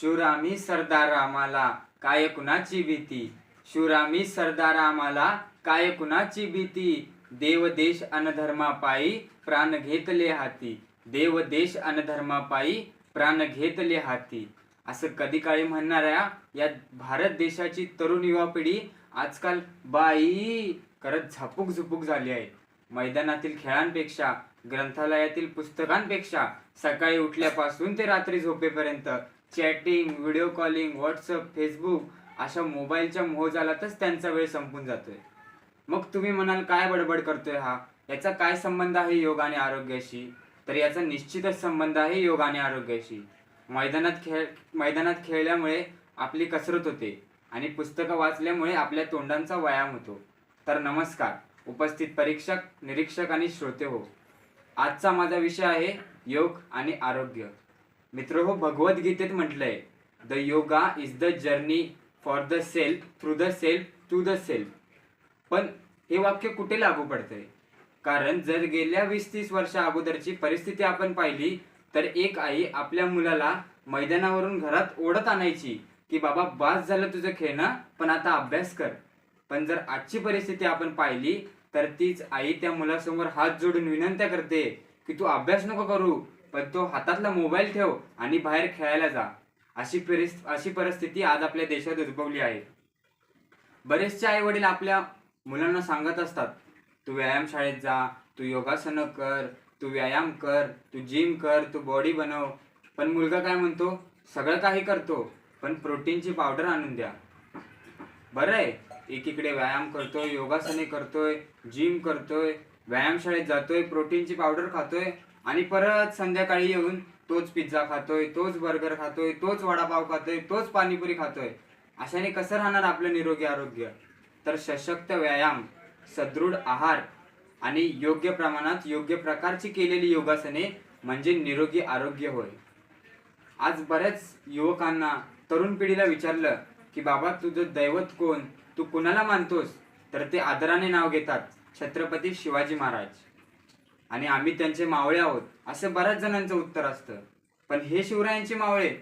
शिवरामी आम्ही सरदार काय कुणाची भीती? शिवरामी आम्ही सरदार काय कुणाची भीती? देव देश अनधर्मापायी प्राण घेतले हाती. देव देश अनधर्मापायी प्राण घेतले हाती. असं कधी काळी म्हणणाऱ्या या भारत देशाची तरुण युवा पिढी आजकाल बाई करत झापूक झुपूक झाली आहे. मैदानातील खेळांपेक्षा ग्रंथालयातील पुस्तकांपेक्षा सकाळी उठल्यापासून ते रात्री झोपेपर्यंत chatting video calling WhatsApp Facebook अशा मोबाईलच्या मोहजालातच त्यांचा वेळ संपून जातोय. मग तुम्ही म्हणाल काय बडबड करतोय हा? याचा काय संबंध आहे योग आणि आरोग्याशी? तर याचा निश्चितच संबंध आहे योग आणि आरोग्याशी. मैदानात खेळ मैदानात खेळल्यामुळे आपली कसरत होते आणि पुस्तकं वाचल्यामुळे आपल्या तोंडांचा व्यायाम होतो. तर नमस्कार उपस्थित परीक्षक निरीक्षक आणि श्रोते हो. आजचा माझा विषय आहे योग आणि आरोग्य. मित्र हो भगवद्गीतेत म्हटलंय the yoga is the journey for the self through the self to the self पण हे वाक्य कुठे लागू पडतंय? कारण जर गेल्या वीस तीस वर्षा अगोदरची परिस्थिती आपण पाहिली तर एक आई आपल्या मुलाला मैदानावरून घरात ओढत आणायची की बाबा बास झालं तुझं खेळणं पण आता अभ्यास कर. पण जर आजची परिस्थिती आपण पाहिली तर तीच आई त्या मुलासमोर हात जोडून विनंत्या करते की तू अभ्यास नको करू पण तो हातातला मोबाईल ठेव आणि बाहेर खेळायला जा. अशी परिस अशी परिस्थिती आज आपल्या देशात उद्भवली आहे. बरेचसे आई वडील आपल्या मुलांना सांगत असतात तू व्यायाम शाळेत जा तू योगासनं कर तू व्यायाम कर तू जिम कर तू बॉडी बनव. पण मुलगा काय म्हणतो सगळं काही करतो पण प्रोटीनची पावडर आणून द्या. बरं आहे एकीकडे व्यायाम करतोय योगासने करतोय जिम करतोय व्यायामशाळेत जातोय प्रोटीनची पावडर खातोय आणि परत संध्याकाळी येऊन तोच पिझ्झा खातोय तोच बर्गर खातोय तोच वडापाव खातोय तोच पाणीपुरी खातोय. अशाने कसं राहणार आपलं निरोगी आरोग्य? तर सशक्त व्यायाम सदृढ आहार आणि योग्य प्रमाणात योग्य प्रकारची केलेली योगासने म्हणजे निरोगी आरोग्य होय. आज बऱ्याच युवकांना तरुण पिढीला विचारलं की बाबा तुझं दैवत कोण? तू कुणाला मानतोस? तर ते आदराने नाव घेतात छत्रपती शिवाजी महाराज. आणि आम्ही त्यांचे मावळे आहोत. असं बऱ्याच जणांचं उत्तर असतं. पण हे शिवरायांचे मावळे?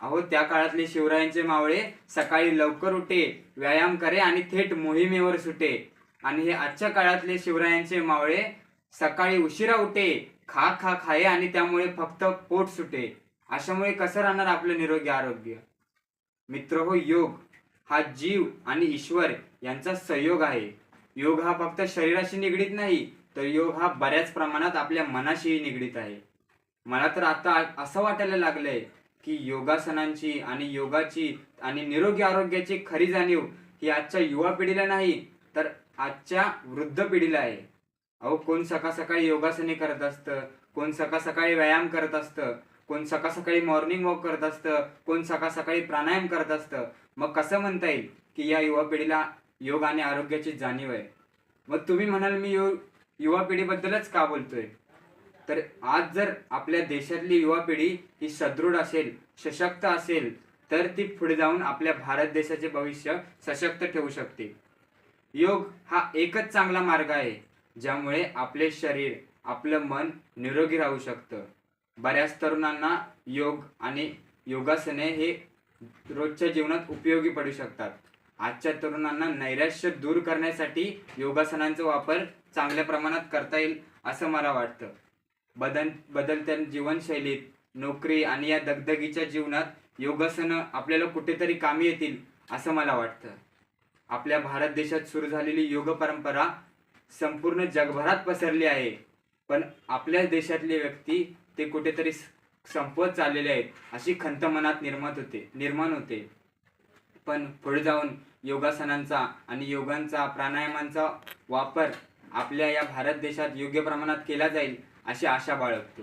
अहो त्या काळातले शिवरायांचे मावळे सकाळी लवकर उठे व्यायाम करे आणि थेट मोहिमेवर सुटे. आणि हे आजच्या काळातले शिवरायांचे मावळे सकाळी उशिरा उठे खा खा खाये आणि त्यामुळे फक्त पोट सुटे. अशामुळे कसं राहणार आपलं निरोगी आरोग्य? मित्र हो योग हा जीव आणि ईश्वर यांचा संयोग आहे. योग हा फक्त शरीराशी निगडीत नाही तर योग हा बऱ्याच प्रमाणात आपल्या मनाशीही निगडीत आहे. मला तर आता असं वाटायला लागलंय की योगासनांची आणि योगाची आणि निरोगी आरोग्याची खरी जाणीव ही आजच्या युवा पिढीला नाही तर आजच्या वृद्ध पिढीला आहे. अहो कोण सकाळ सकाळी योगासने करत असतं कोण सकाळ सकाळी व्यायाम करत असतं कोण सकाळ सकाळी मॉर्निंग वॉक करत असतं कोण सकाळ सकाळी प्राणायाम करत असतं. मग कसं म्हणता येईल की या युवा पिढीला योग आणि आरोग्याची जाणीव आहे? मग तुम्ही म्हणाल मी योग युवा पिढीबद्दलच का बोलतोय? तर आज जर आपल्या देशातली युवा पिढी ही सदृढ असेल सशक्त असेल तर ती पुढे जाऊन आपल्या भारत देशाचे भविष्य सशक्त ठेवू शकते. योग हा एकच चांगला मार्ग आहे ज्यामुळे आपले शरीर आपलं मन निरोगी राहू शकतं. बऱ्याच तरुणांना योग आणि योगासने हे रोजच्या जीवनात उपयोगी पडू शकतात. आजच्या तरुणांना नैराश्य दूर करण्यासाठी योगासनांचा वापर चांगल्या प्रमाणात करता येईल असं मला वाटतं. बदल बदलत्या जीवनशैलीत नोकरी आणि या दगदगीच्या जीवनात योगासनं आपल्याला कुठेतरी कामी येतील असं मला वाटतं. आपल्या भारत देशात सुरू झालेली योग परंपरा संपूर्ण जगभरात पसरली आहे पण आपल्या देशातले व्यक्ती ते कुठेतरी संपवत चाललेले आहेत अशी खंत मनात निर्माण होते निर्माण होते. पण पुढे जाऊन योगासनांचा आणि योगांचा प्राणायामांचा वापर आपल्या या भारत देशात योग्य प्रमाणात केला जाईल अशी आशा बाळगतो.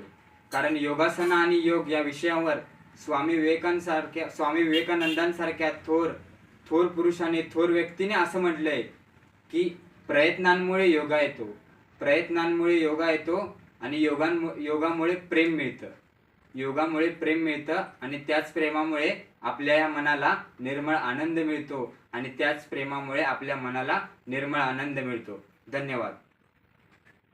कारण योगासन आणि योग या विषयावर स्वामी विवेकांसारख्या स्वामी विवेकानंदांसारख्या थोर थोर पुरुषाने थोर व्यक्तीने असं म्हटलंय की प्रयत्नांमुळे योगा येतो. प्रयत्नांमुळे योगा येतो आणि योगांमु योगामुळे प्रेम मिळतं. योगामुळे प्रेम मिळतं आणि त्याच प्रेमामुळे आपल्या या मनाला निर्मळ आनंद मिळतो आणि त्याच प्रेमामुळे आपल्या मनाला निर्मळ आनंद मिळतो. धन्यवाद.